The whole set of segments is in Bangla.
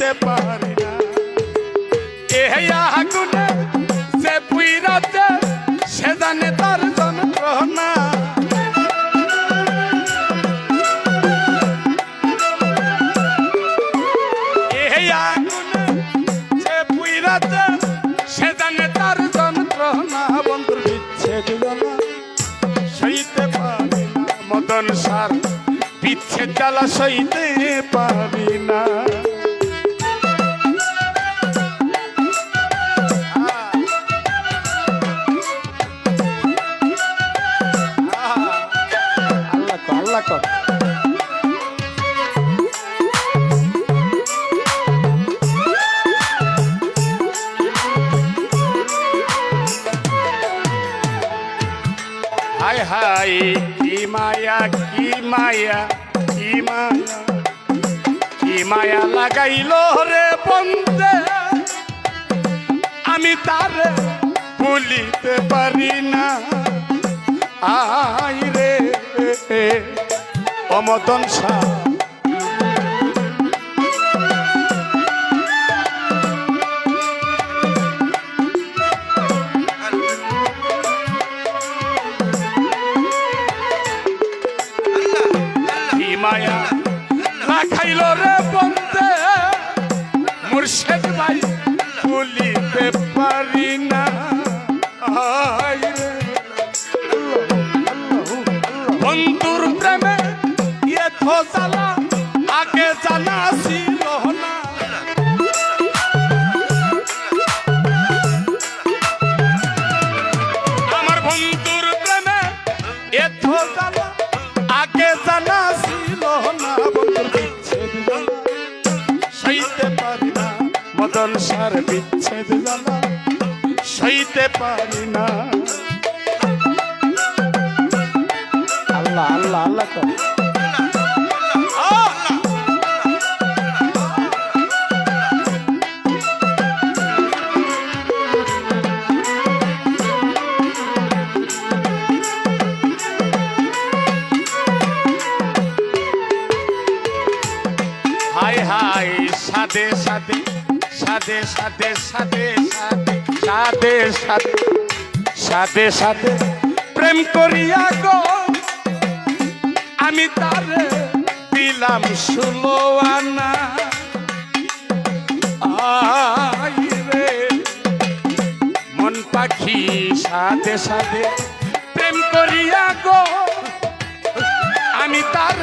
দিতে পারে না। এ আগুনে সে পুইরাতে সে জানে তার জনগ্রহণা মদন সার বিচ্ছেদ জ্বালা সইতে পারি না। আল্লাহ কর হায় হায় কি মায়া কি মায়া কি মায়া কি মায়া লাগাইল রে আমি তার ভুলিতে পারি না। রে অমতন শাহ মায়া? না খাইল রে বন্ধে। মুর্শেদ ভাই বলিতে পারি। মদন সার বিচ্ছেদ জ্বালা, সইতে পারি না। আল্লাহ আল্লাহ আল্লাহ কর হাই হাই সাদে সাদে। সাথে সাথে সাথে সাথে সাথে সাথে সাথে। প্রেম করিয়া গো, আমি তার দিলাম সুলোয়ানা মন পাখি, সাথে সাথে। প্রেম করিয়া গো, আমি তার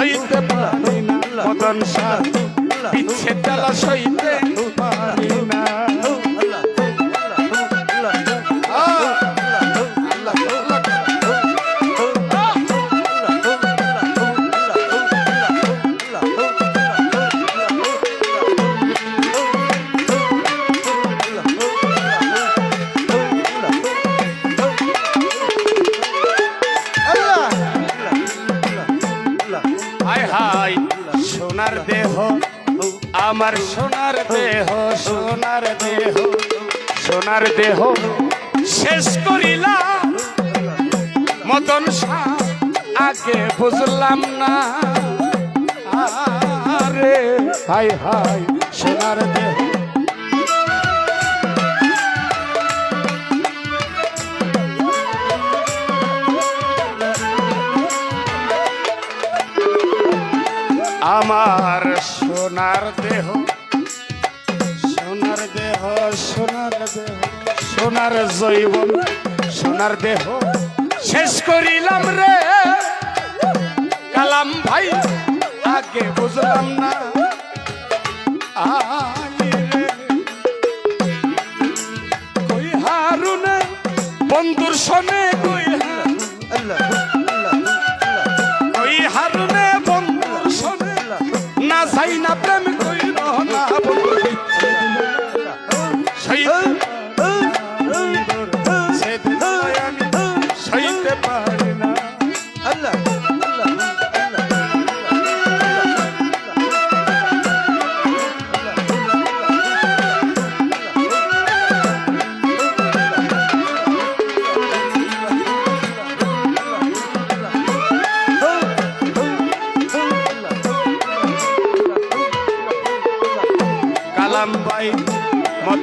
সইতে পারি না মদন সার বিচ্ছেদ জ্বালা সইতে পারি আমার সোনার দেহ সোনার দেহ সোনার দেহ। শেষ করিলাম মতন আগে বুঝলাম না। আরে হাই হাই সোনার দেহ। আমার সোনার দেহ সোনার দেহ সোনার দেহ, সোনার জৈবন, সোনার দেহ শেষ করিলাম রে। কালাম ভাই, আগে বুঝলাম না। বন্ধুর সনে প্রেম কইর না বন্ধু শহীদ শহীদ পার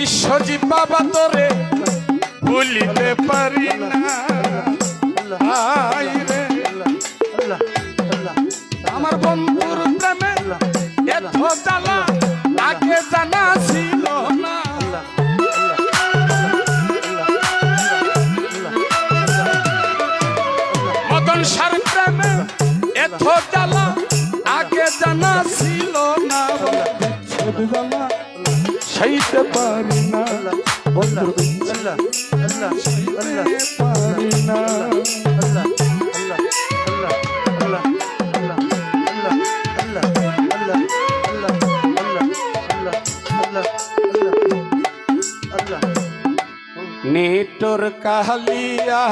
বিশ্বজিৎ বাবা তোরে ভুলিতে পারি না। আমার বন্ধুর প্রেমে এত জ্বালা আগে জানা ছিল না। মদন সার প্রেমে এত জ্বালা আগে জানা ছিল না। সইতে পারি না বন্ধুর বিচ্ছেদ সইতে পারি না নেটর কালিয়া